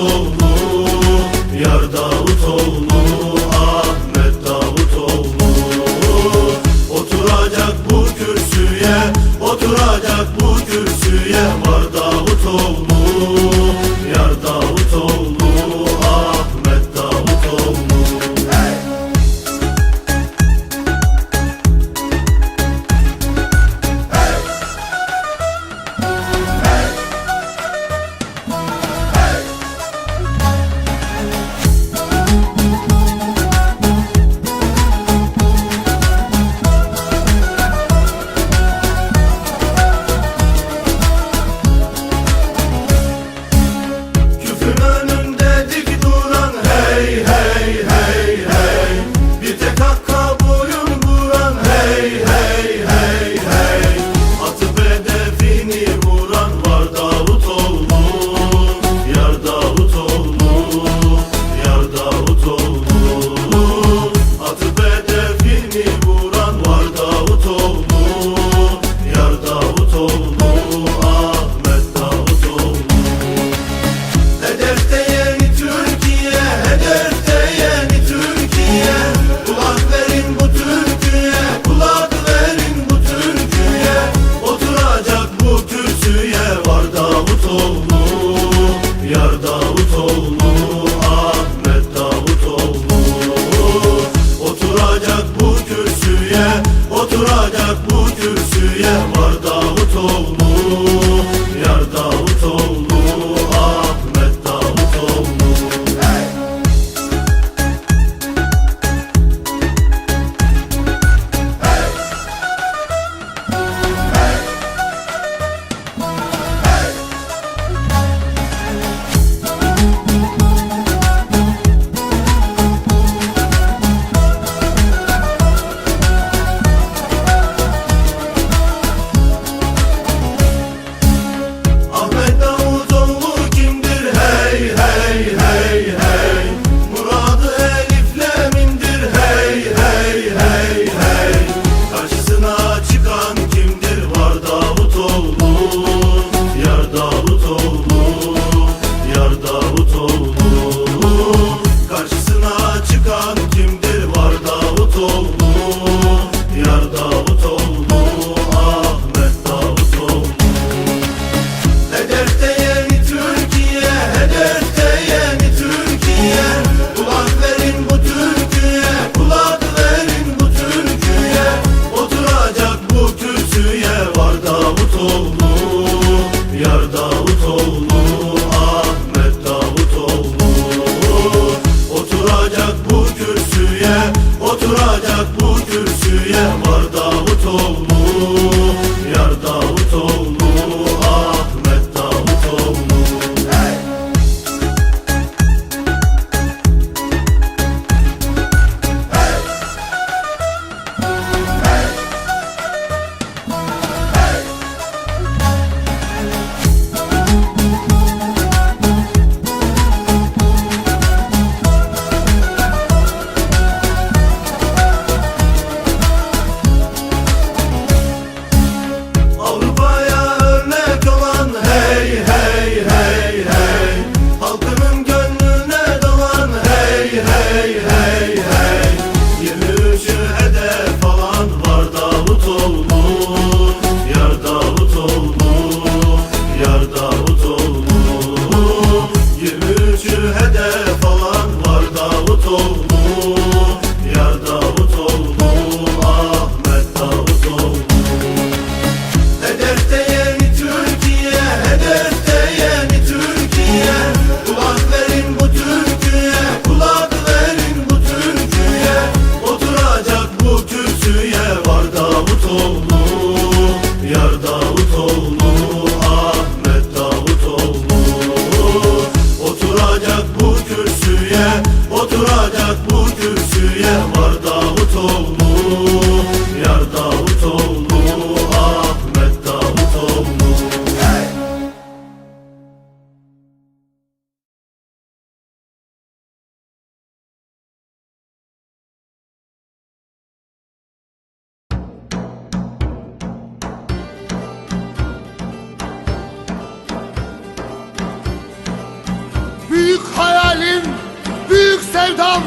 todo. soul.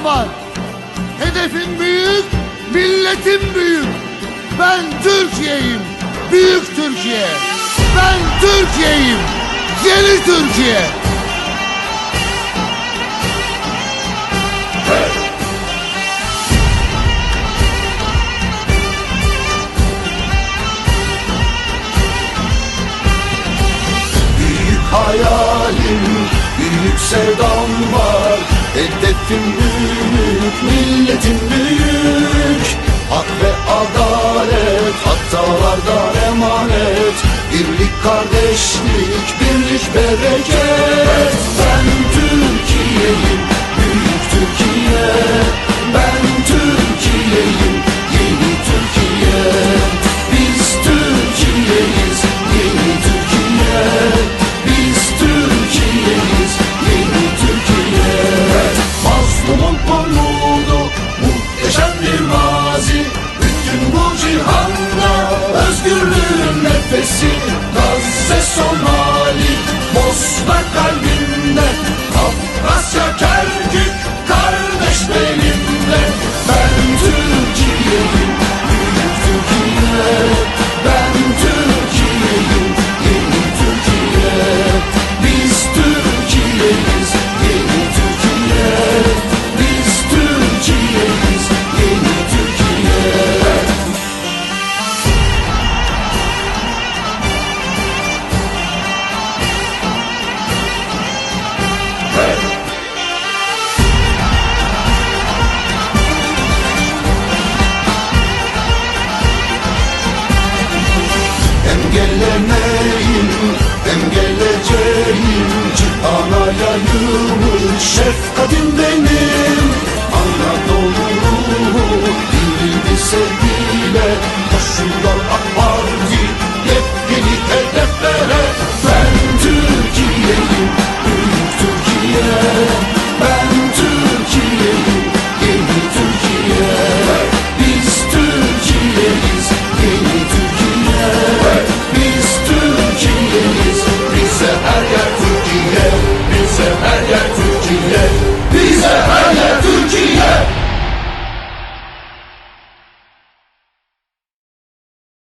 Sevdam var. Hedefim büyük, milletim büyük. Ben Türkiye'yim, büyük Türkiye. Ben Türkiye'yim, yeni Türkiye. Büyük hayalim, büyük sevdam var Hedefim büyük, milletim büyük. Hak ve adalet, hatalardan emanet. Birlik, kardeşlik, birlik, bereket. Ben Türkiye'yim, büyük Türkiye